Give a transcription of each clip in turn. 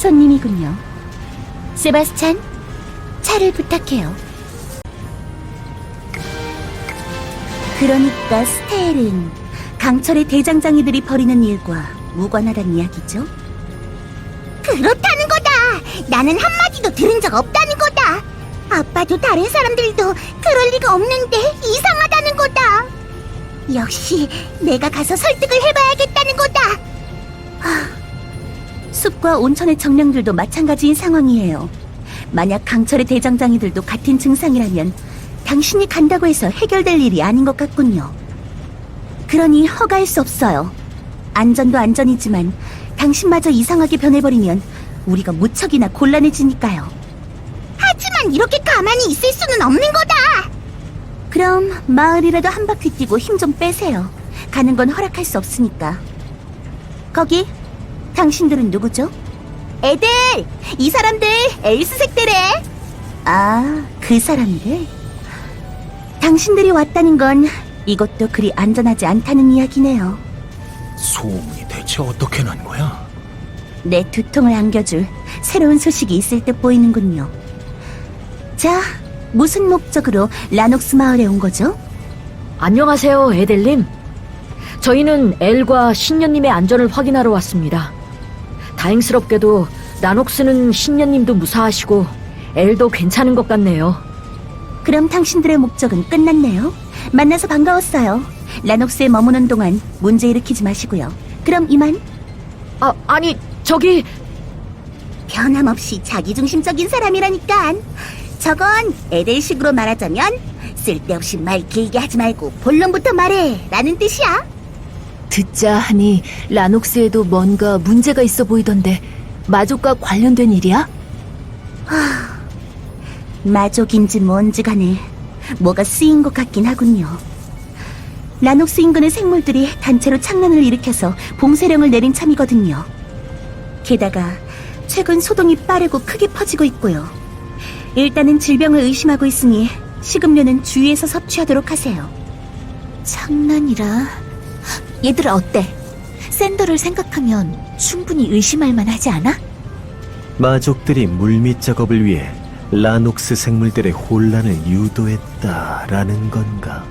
손님이군요. 세바스찬, 차를 부탁해요. 그러니까 스테일은 강철의 대장장이들이 벌이는 일과 무관하단 이야기죠? 그렇다는 거다. 나는 한마디도 들은 적 없다는 거다. 아빠도 다른 사람들도 그럴 리가 없는데 이상하다는 거다. 역시 내가 가서 설득을 해봐야겠다는 거다. 숲과 온천의 정령들도 마찬가지인 상황이에요. 만약 강철의 대장장이들도 같은 증상이라면 당신이 간다고 해서 해결될 일이 아닌 것 같군요. 그러니 허가할 수 없어요. 안전도 안전이지만 당신마저 이상하게 변해버리면 우리가 무척이나 곤란해지니까요. 하지만 이렇게 가만히 있을 수는 없는 거다. 그럼 마을이라도 한 바퀴 뛰고 힘 좀 빼세요. 가는 건 허락할 수 없으니까. 거기 당신들은 누구죠? 애들! 이 사람들 엘스 색대래! 아, 그 사람들? 당신들이 왔다는 건 이것도 그리 안전하지 않다는 이야기네요. 소문이 대체 어떻게 난 거야? 내 두통을 안겨줄 새로운 소식이 있을 듯 보이는군요. 자, 무슨 목적으로 라녹스 마을에 온 거죠? 안녕하세요, 에델님. 저희는 엘과 신녀님의 안전을 확인하러 왔습니다. 다행스럽게도 나녹스는 신녀님도 무사하시고 엘도 괜찮은 것 같네요. 그럼 당신들의 목적은 끝났네요. 만나서 반가웠어요. 라녹스에 머무는 동안 문제 일으키지 마시고요. 그럼 이만 아, 아니, 저기 변함없이 자기중심적인 사람이라니까. 저건 애들식으로 말하자면 쓸데없이 말 길게 하지 말고 본론부터 말해 라는 뜻이야. 듣자 하니 라녹스에도 뭔가 문제가 있어 보이던데 마족과 관련된 일이야? 마족인지 뭔지 간에 뭐가 쓰인 것 같긴 하군요. 라녹스 인근의 생물들이 단체로 창란을 일으켜서 봉쇄령을 내린 참이거든요. 게다가 최근 소동이 빠르고 크게 퍼지고 있고요. 일단은 질병을 의심하고 있으니 식음료는 주의해서 섭취하도록 하세요. 장난이라. 얘들아 어때? 샌더를 생각하면 충분히 의심할 만하지 않아? 마족들이 물밑 작업을 위해 라녹스 생물들의 혼란을 유도했다라는 건가?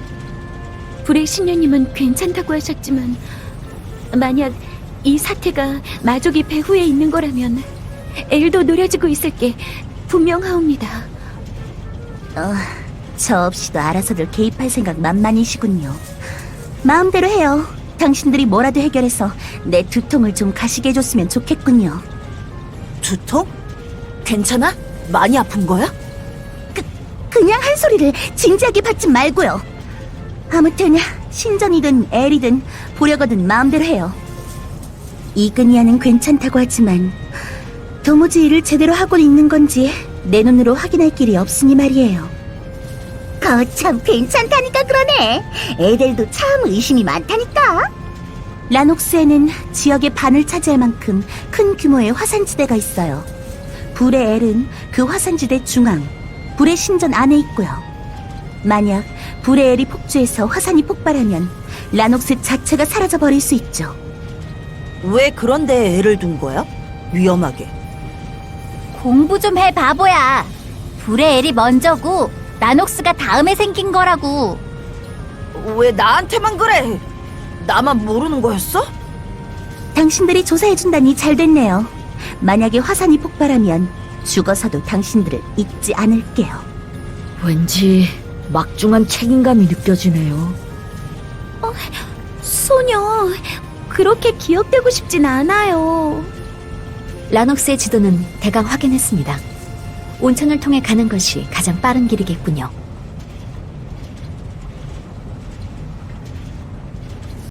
불의 신녀님은 괜찮다고 하셨지만 만약 이 사태가 마족이 배후에 있는 거라면 엘도 노려지고 있을 게 분명하옵니다. 어, 저 없이도 알아서들 개입할 생각 만만이시군요. 마음대로 해요. 당신들이 뭐라도 해결해서 내 두통을 좀 가시게 해줬으면 좋겠군요. 두통? 괜찮아? 많이 아픈 거야? 그냥 한 소리를 진지하게 받지 말고요. 아무튼 신전이든 엘이든 보려거든 마음대로 해요. 이근이아는 괜찮다고 하지만 도무지 일을 제대로 하고 있는 건지 내 눈으로 확인할 길이 없으니 말이에요. 거참 괜찮다니까 그러네. 애들도 참 의심이 많다니까. 라녹스에는 지역의 반을 차지할 만큼 큰 규모의 화산지대가 있어요. 불의 엘은 그 화산지대 중앙, 불의 신전 안에 있고요. 만약 불의 엘이 폭주해서 화산이 폭발하면 라녹스 자체가 사라져 버릴 수 있죠. 왜 그런데 애를 둔 거야? 위험하게. 공부 좀 해 바보야. 불의 엘이 먼저고 나녹스가 다음에 생긴 거라고. 왜 나한테만 그래? 나만 모르는 거였어? 당신들이 조사해준다니 잘 됐네요. 만약에 화산이 폭발하면 죽어서도 당신들을 잊지 않을게요. 왠지 막중한 책임감이 느껴지네요. 소녀, 그렇게 기억되고 싶진 않아요. 라녹스의 지도는 대강 확인했습니다. 온천을 통해 가는 것이 가장 빠른 길이겠군요.